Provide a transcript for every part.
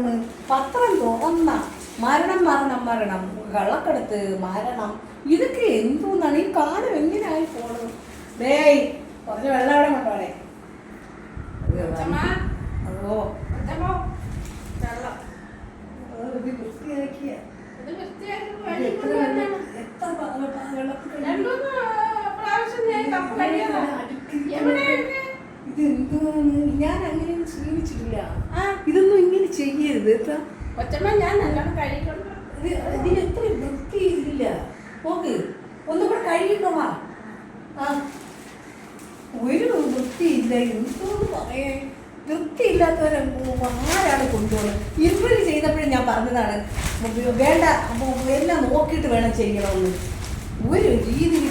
പോണ് പത്രം തുറന്ന മരണം മരണം മരണം. കള്ളക്കടത്ത് മരണം. ഇതൊക്കെ എന്തോന്നാണ്? ഈ കാലം എങ്ങനെയായി പോണത്? ഡേയ് കുറച്ച് വെള്ളം അവിടെ കൊണ്ടോടെ ഓ. വൃത്തിയാക്കിയ എത്ര വെള്ളത്തിൽ പ്രാവശ്യം ഞാൻ അങ്ങനെ ശ്രമിച്ചിട്ടില്ല ഇതൊന്നും ഇങ്ങനെ ചെയ്യരുത് കേട്ടോ. കൊച്ചമ്മ ഞാൻ നല്ലോണം കഴുകിക്കൊണ്ട് ഇത് ഇതിന് എത്ര വൃത്തിയില്ല. നോക്ക് ഒന്നും കൂടെ കഴിയണ്ടോമാ ആ. ഒരു വൃത്തിയില്ല. എന്തോന്ന് പറയേ വൃത്തിയില്ലാത്തവരെ ആരാണ് കൊണ്ടുപോകുന്നത്? ഇവർ ചെയ്തപ്പോഴും ഞാൻ പറഞ്ഞതാണ് വേണ്ട എല്ലാം നോക്കിയിട്ട് വേണം ചെയ്യണമെന്ന്. ഒരു രീതിയിൽ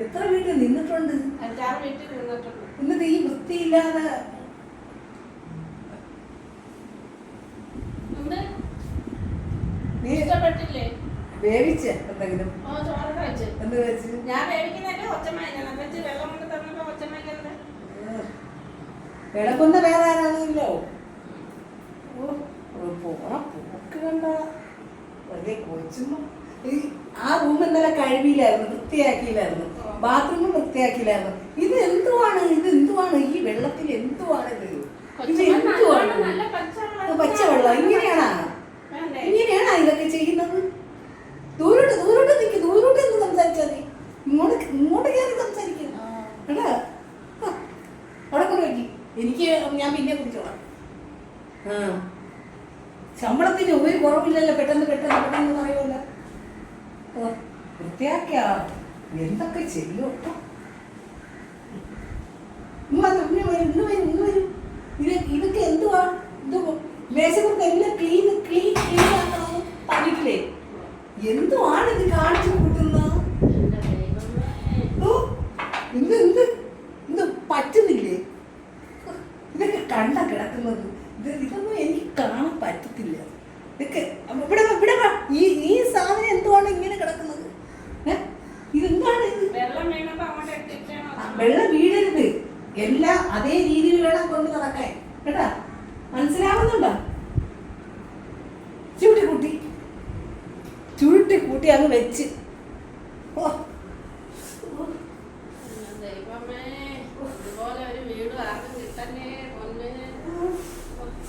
എത്ര വീട്ടിൽ നിന്നിട്ടുണ്ട്? അഞ്ചാറ് വീട്ടിൽ നിന്നിട്ടുണ്ട്. എന്നിട്ട് ഈ വൃത്തിയില്ലാതെ ഇഷ്ടപ്പെട്ടില്ലേ? വേവിച്ച എന്തെങ്കിലും. എന്ത് വെച്ച്? ഞാൻ വെള്ളം കൊണ്ട് തന്നപ്പോ വിളക്കൊന്ന വേറെ ആരാണെങ്കിലോ ഓ ഓ, പോണ പോക്ക് കണ്ട വെറുതെ കൊച്ചുമ്പോ ഈ ആ റൂം ഇന്നലെ കഴുകിയില്ലായിരുന്നു വൃത്തിയാക്കിയില്ലായിരുന്നു. ബാത്റൂം വൃത്തിയാക്കിയില്ലായിരുന്നു. ഇത് എന്തുവാണ്? ഇത് എന്തുവാണ്? ഈ വെള്ളത്തിൽ എന്തുവാണ് ഇത്? ഇത് എന്തുവാണ്? പച്ചവെള്ളം ഇങ്ങനെയാണ്? ഇങ്ങനെയാണാ ഇതൊക്കെ ചെയ്യുന്നത്? ദൂരോട്ട് ദൂരോട്ട് നിൽക്ക് ദൂരോട്ട് നിന്ന് സംസാരിച്ചാൽ മതി. ഇങ്ങോട്ട് ഇങ്ങോട്ട് കയറി സംസാരിക്കുന്നു. എടാ അവിടെ കൊണ്ട് എനിക്ക് ഞാൻ പിന്നെ കുടിച്ചോളാം. ആ. ശമ്പളത്തിന് ഒരു കുറവില്ലല്ലോ. പെട്ടെന്ന് പെട്ടെന്ന് പെട്ടെന്ന് പറയുമല്ലോ. വൃത്തിയാക്കിയാ? എന്തൊക്കെ ചെയ്യും? ഇന്ന് വരും ഇന്ന് വരും ഇത് എന്തുവാ? ഇത് മേശപ്പുറത്ത് എല്ലാം ക്ലീൻ ക്ലീൻ ക്ലീൻ ആക്കണമെന്ന് പറഞ്ഞിട്ടില്ലേ? എന്തുവാണ് ഇത് കാണിച്ചു കൂട്ടുന്നത്. ഓ, എന്ത് എന്ത് പറ്റുന്നില്ലേ? ഇതൊക്കെ കണ്ട കിടക്കുന്നത്. ഇത് ഇതൊന്നും എനിക്ക് കാണാൻ പറ്റത്തില്ല. ഇതൊക്കെ ഇവിടെ ഇവിടെ ഈ ഈ സാധനം എന്തുവാണ് ഇങ്ങനെ കിടക്കുന്നത് ഏ? ഇതെന്താണ് ഇത് വെള്ളം വീണപ്പോ അങ്ങോട്ട് എത്തിച്ചാണോ ആ, വെള്ളം വീഴരുത് എല്ലാം അതേ രീതിയിൽ വേണം കൊണ്ട് നടക്കാൻ. കേട്ടാ? മനസ്സിലാവുന്നുണ്ടോ? ചൂട്ടിക്കൂട്ടി ചുരുട്ടി കൂട്ടി അങ്ങ് വെച്ച്. ഓ. എന്റെ ദൈവമേ ഇതുപോലെ ഒരു വീട് ആർക്കും കിട്ടല്ലേ പൊന്നെ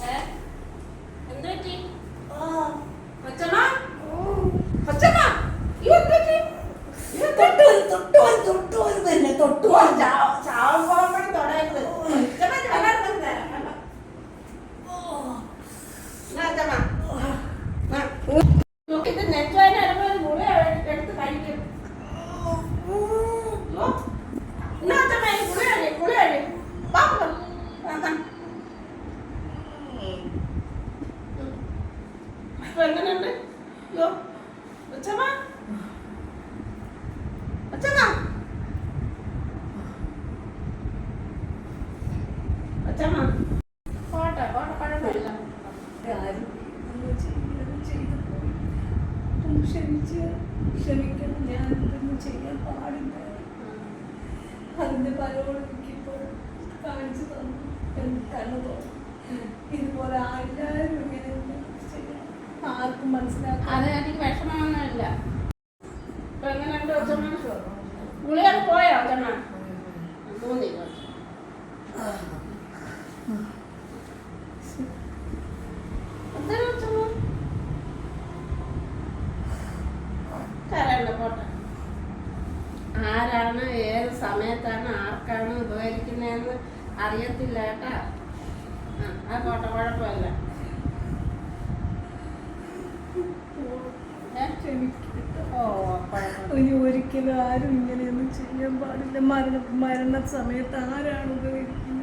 ഏ? എന്ത് പറ്റി ആ. കൊച്ചമ്മ കൊച്ചമ്മ അയ്യോ, എന്ത് പറ്റി? ഇത് തൊട്ട് വരും, തൊട്ട് വരും, തൊട്ട് വരും തന്നെ, തൊട്ട് ഓ, വരും. ചാ- ചാവാൻ പോകുമ്പോഴും തൊടരുത്. കൊച്ചമ്മ, ഇത് വെള്ളം എടുത്ത് തരാം. വെള്ളം. ഓ. എന്നാ കൊച്ചമ്മ. ആ. നോക്ക്, ഇത് നെറ്റുവേദന വരുമ്പോ ഒരു ഗുളിക എടുത്ത് കഴിക്കും ഓ. എന്നാ കൊച്ചമ്മ, ഈ ഗുളിക കഴി, ഗുളിക കഴി. വാ, വാ. ആ, ആ. ഇപ്പൊ എങ്ങനെയുണ്ട് അയ്യോ കൊച്ചമ്മ കൊച്ചമ്മ കൊച്ചമ്മ പോട്ടെ പോട്ടെ കുഴപ്പമില്ല ആരും ഒന്നും ചെയ്യരുത്, ചെയ്തു പോയി. ഒന്ന് ക്ഷമിച്ച് ക്ഷമിക്കണം ഞാൻ ഇതൊന്നും പാടില്ല അതിന്റെ പലരോട് എനിക്കിപ്പോൾ കാണിച്ചു തന്നു. കണ്ണു തോന്നും ഇതുപോലെ എല്ലാവരും ഇങ്ങനെ ആർക്കും മനസ്സിലാക്കും പോയോ കരണ്ട പോട്ടെ. ആരാണ് ഏത് സമയത്താണ് ആർക്കാണ് ഉപകരിക്കുന്നതെന്ന് അറിയത്തില്ല കേട്ടാ. ആ, കോട്ട കുഴപ്പമല്ല. ഒരിക്കലും ആരും ഇങ്ങനെയൊന്നും ചെയ്യാൻ പാടില്ല. മരണ മരണ സമയത്ത് ആരാണ് ഉപയോഗിക്കുന്നത്